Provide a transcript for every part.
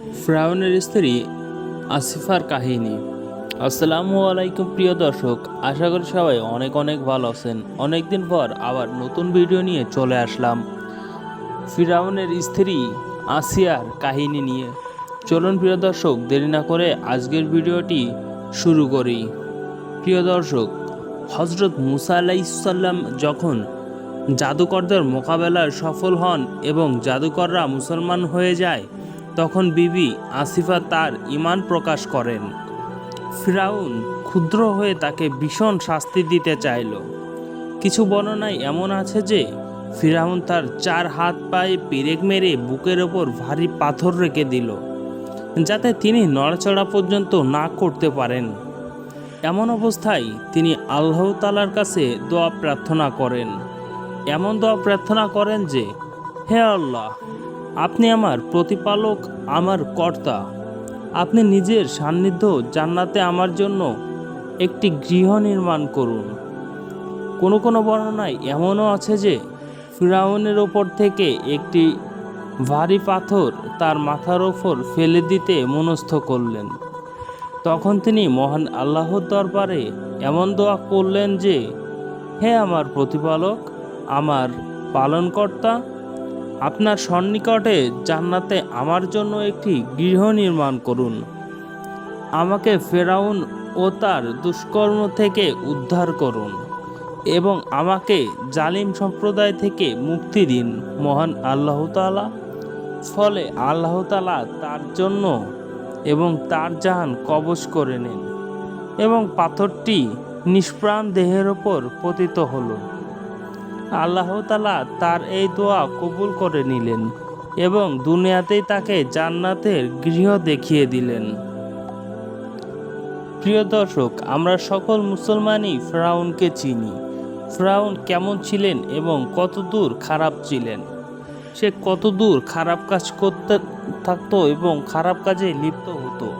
ফ্রাউনের স্ত্রী আসিফার কাহিনী। আসসালামু আলাইকুম, প্রিয় দর্শক। আশা করি সবাই অনেক অনেক ভালো আছেন। অনেকদিন পর আবার নতুন ভিডিও নিয়ে চলে আসলাম। ফিরাউনের স্ত্রী আসিয়ার কাহিনী নিয়ে। চলুন, প্রিয় দর্শক, দেরি না করে আজকের ভিডিওটি শুরু করি। প্রিয় দর্শক হজরত মুসা আলাইসাল্লাম যখন জাদুকরদের মোকাবেলায় সফল হন এবং জাদুকররা মুসলমান হয়ে যায় তখন বিবি আসিফা তার ঈমান প্রকাশ করেন। ফিরাউন ক্ষুদ্র হয়ে তাকে ভীষণ শাস্তি দিতে চাইল। কিছু বর্ণনায় এমন আছে যে, ফিরাউন তার চার হাত পায়ে পেরেক মেরে বুকের ওপর ভারী পাথর রেখে দিল, যাতে তিনি নড়াচড়া পর্যন্ত না করতে পারেন। এমন অবস্থায় তিনি আল্লাহ তালার কাছে দোয়া প্রার্থনা করেন। এমন দোয়া প্রার্থনা করেন যে, হে আল্লাহ আপনি আমার প্রতিপালক, আমার কর্তা। আপনি নিজের সান্নিধ্য জান্নাতে আমার জন্য একটি গৃহ নির্মাণ করুন। কোনো কোনো বর্ণনায় এমনও আছে যে, ফিরাউনের ওপর থেকে একটি ভারী পাথর তার মাথার ওপর ফেলে দিতে মনস্থ করলেন। তখন তিনি মহান আল্লাহর দরবারে এমন দোয়া করলেন যে, হে আমার প্রতিপালক, আমার পালনকর্তা আপনার সন্নিকটে জান্নাতে আমার জন্য একটি গৃহ নির্মাণ করুন। আমাকে ফেরাউন ও তার দুষ্কর্ম থেকে উদ্ধার করুন এবং আমাকে জালিম সম্প্রদায় থেকে মুক্তি দিন, মহান আল্লাহ তাআলা। ফলে আল্লাহ তাআলা তার জন্য এবং তার জাহান কবচ করে নেন এবং পাথরটি নিষ্প্রাণ দেহের ওপর পতিত হলো। আল্লাহ তালা তার এই দোয়া কবুল করে নিলেন এবং দুনিয়াতেই তাকে জান্নাতের গৃহ দেখিয়ে দিলেন। প্রিয় দর্শক, আমরা সকল মুসলমানই ফ্রাউনকে চিনি। ফ্রাউন কেমন ছিলেন এবং কতদূর খারাপ ছিলেন? সে কতদূর খারাপ কাজ করতে থাকতো এবং খারাপ কাজে লিপ্ত হতো?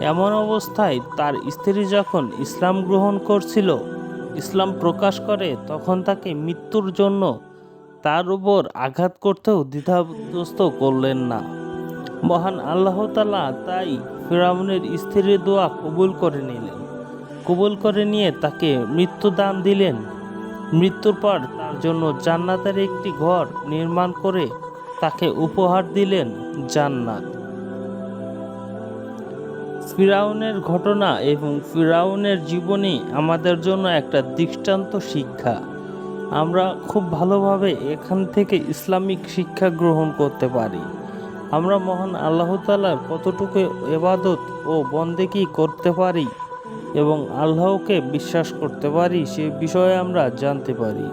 এমন অবস্থায় তার স্ত্রী যখন ইসলাম গ্রহণ করছিল ইসলাম প্রকাশ করে, তখন তাকে মৃত্যুর জন্য তার উপর আঘাত করতেও দ্বিধাগ্রস্ত করলেন না। মহান আল্লাহ তালা তাই ফিরাউনের স্ত্রীর দোয়া কবুল করে নিলেন। কবুল করে নিয়ে তাকে মৃত্যুদান দিলেন। মৃত্যুর পর তার জন্য জান্নাতের একটি ঘর নির্মাণ করে তাকে উপহার দিলেন জান্নাত। ফিরাউনের ঘটনা এবং ফিরাউনের জীবনী আমাদের জন্য একটা দৃষ্টান্ত শিক্ষা। আমরা খুব ভালোভাবে এখান থেকে ইসলামিক শিক্ষা গ্রহণ করতে পারি। আমরা মহান আল্লাহ তালার কতটুকু এবাদত ও বন্দেকি করতে পারি এবং আল্লাহকে বিশ্বাস করতে পারি সে বিষয়ে আমরা জানতে পারি।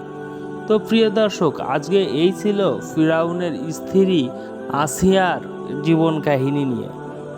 তো প্রিয় দর্শক, আজকে এই ছিল ফিরাউনের স্ত্রী আসিয়ার জীবন কাহিনী নিয়ে।